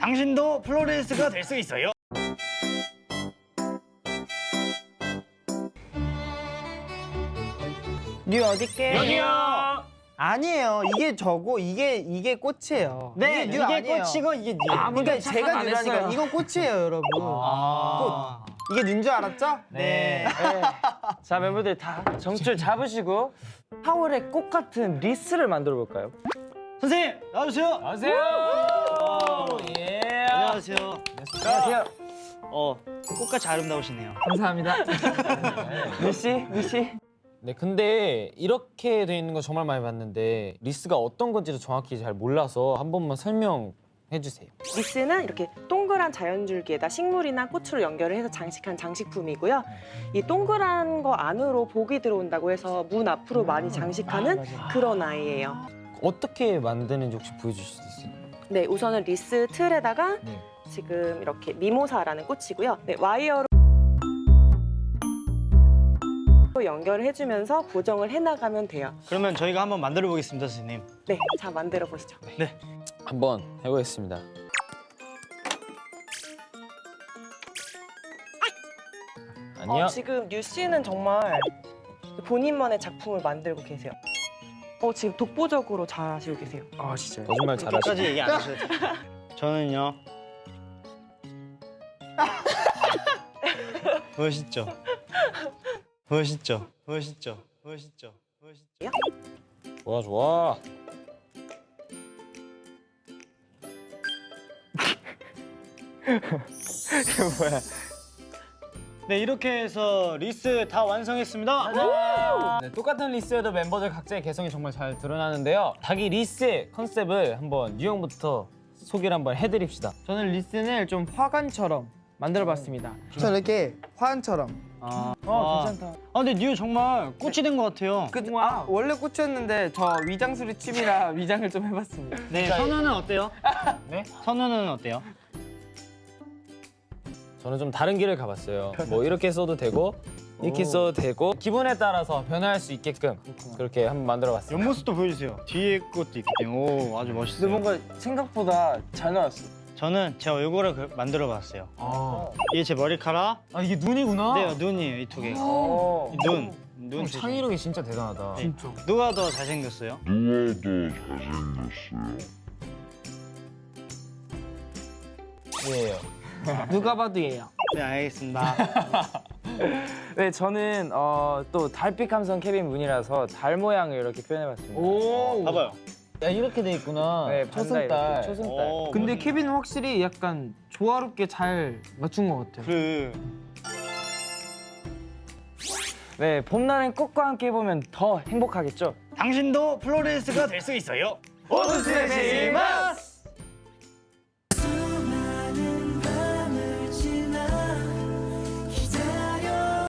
당신도 플로리스트가 될 수 있어요. 뉴 어디게? 여기요. 아니에요. 이게 저고 이게 이게 꽃이에요. 네, 뉴 이게 아니에요. 꽃이고 이게 뉴. 아, 그러니까 제가 뉴라니까 이건 꽃이에요, 여러분. 아. 이게 뉴인 줄 알았죠? 네. 자 멤버들 다 정줄 잡으시고 하울의 꽃 같은 리스를 만들어 볼까요? 선생님 나와주세요. 안녕하세요. 예. 안녕하세요. 안녕하세요. 어 꽃같이 아름다우시네요. 감사합니다. 미씨, 미씨. 네, 근데 이렇게 돼 있는 거 정말 많이 봤는데 리스가 어떤 건지도 정확히 잘 몰라서 한 번만 설명 해 주세요. 리스는 이렇게 동그란 자연줄기에다 식물이나 꽃으로 연결을 해서 장식한 장식품이고요. 이 동그란 거 안으로 복이 들어온다고 해서 문 앞으로 많이 장식하는 그런 아이예요. 어떻게 만드는지 혹시 보여주실 수 있어요? 네, 우선은 리스 틀에다가 네. 지금 이렇게 미모사라는 꽃이고요. 네, 와이어로 연결을 해주면서 고정을 해나가면 돼요. 그러면 저희가 한번 만들어 보겠습니다, 선생님. 네, 자 만들어 보시죠. 한번 해보겠습니다. 아니요. 어, 지금 뉴 씨는 정말 본인만의 작품을 만들고 계세요. 어, 지금 독보적으로 잘 하시고 계세요. 아 진짜요? 거짓말 끝까지 잘하시네. 얘기 안 하셔도 돼요. 저는요. 멋있죠. 멋있죠. 멋있죠. 멋있죠. 멋있죠. 좋아 좋아. 네 이렇게 해서 리스 다 완성했습니다. 네, 똑같은 리스여도 멤버들 각자의 개성이 정말 잘 드러나는데요. 자기 리스의 컨셉을 한번 유형부터 소개를 한번 해드립시다. 저는 리슨을 좀 화관처럼 만들어봤습니다. 저 이렇게 화환처럼. 아, 어, 아. 괜찮다. 아 근데 뉴 정말 꽃이 된 것 같아요. 그, 아, 원래 꽃이었는데 저 위장술이 취미라 위장을 좀 해봤습니다. 네 선우는 어때요? 네? 선우는 어때요? 저는 좀 다른 길을 가봤어요. 뭐 이렇게 써도 되고 이렇게 써도 되고 기분에 따라서 변화할 수 있게끔 그렇게 한번 만들어봤습니다. 옆모습도 보여주세요. 뒤에 것도 있기 때문에 오 아주 근데 멋있어요. 뭔가 생각보다 잘 나왔어. 저는 제 얼굴을 그- 만들어봤어요. 아, 이게 제 머리카락. 아 이게 눈이구나. 네 눈이에요 이 두 개. 어. 이 눈. 눈. 형 창의력이 진짜 대단하다. 네. 누가 더 잘생겼어요? 예요. 누가 봐도 얘요. 네 알겠습니다. 네 저는 어, 또 달빛 감성 케빈 문이라서 달 모양을 이렇게 표현해봤습니다. 오. 봐봐요. 야 이렇게 돼 있구나. 네 초승달. 이렇게 초승달. 오, 근데 케빈은 확실히 약간 조화롭게 잘 맞춘 것 같아요. 그네 봄날엔 꽃과 함께 보면 더 행복하겠죠. 당신도 플로리스트가 될 수 있어요. 스트레칭